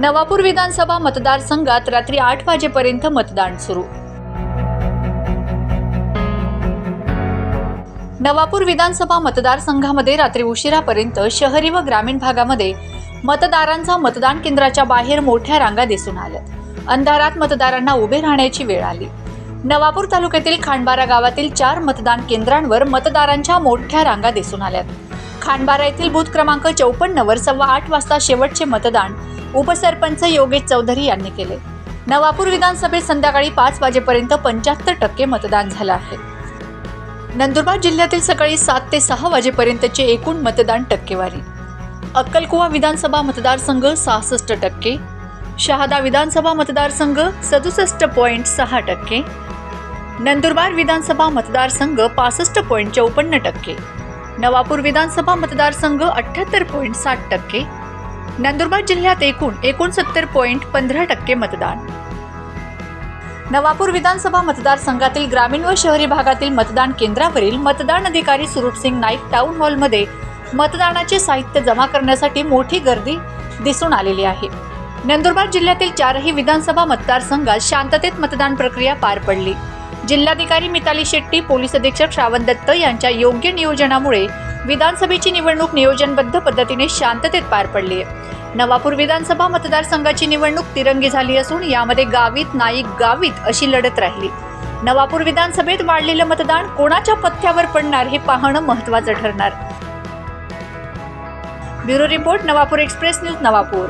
नवापूर विधानसभा मतदारसंघात रात्री आठ वाजेपर्यंत मतदान सुरू. नवापूर विधानसभा मतदारसंघामध्ये रात्री उशिरापर्यंत शहरी व ग्रामीण भागामध्ये मतदारांचा मतदान केंद्राच्या बाहेर मोठ्या रांगा दिसून आल्यात अंधारात मतदारांना उभे राहण्याची वेळ आली. नवापूर तालुक्यातील खांडबारा गावातील चार मतदान केंद्रांवर मतदारांच्या मोठ्या रांगा दिसून आल्यात. खांडबारा येथील बूथ क्रमांक चौपन्न वर सव्वा आठ वाजता शेवटचे मतदान उपसरपंच योगेश चौधरी यांनी केले. नवापूर विधानसभेत संध्याकाळी पाच वाजेपर्यंत पंच्याहत्तर टक्के मतदान झालं आहे. नंदुरबार जिल्ह्यातील सकाळी सात ते सहा वाजेपर्यंतचे एकूण मतदान टक्केवारी. अक्कलकुवा विधानसभा मतदारसंघ सहासष्ट टक्के. शहादा विधानसभा मतदारसंघ सदुसष्ट पॉईंट सहा टक्के. नंदुरबार विधानसभा मतदारसंघ पासष्ट पॉईंट चौपन्न टक्के. नवापूर विधानसभा मतदारसंघ अठ्ठ्याहत्तर पॉईंट साठ टक्के. नंदुरबार जिल्ह्यात एकूण एकोणसत्तर पॉईंट पंधरा टक्के मतदान. नवापूर विधानसभा मतदारसंघातील ग्रामीण व शहरी भागातील मतदान केंद्रावरील मतदान अधिकारी सुरूपसिंग नाईक टाऊन हॉलमध्ये मतदानाचे साहित्य जमा करण्यासाठी मोठी गर्दी दिसून आलेली आहे. नंदुरबार जिल्ह्यातील चारही विधानसभा मतदारसंघात शांततेत मतदान प्रक्रिया पार पडली. जिल्हाधिकारी मिताली शेट्टी पोलीस अधीक्षक श्रावण दत्त यांच्या योग्य नियोजनामुळे विधानसभेची निवडणूक नियोजनबद्ध पद्धतीने शांततेत पार पडली आहे नवापूर विधानसभा मतदारसंघाची निवडणूक तिरंगी झाली असून यामध्ये गावीत नाईक गावीत अशी लढत राहिली. नवापूर विधानसभेत वाढलेलं मतदान कोणाच्या पथ्यावर पडणार हे पाहणं महत्त्वाचं ठरणार. Bureau report Navapur express news Navapur.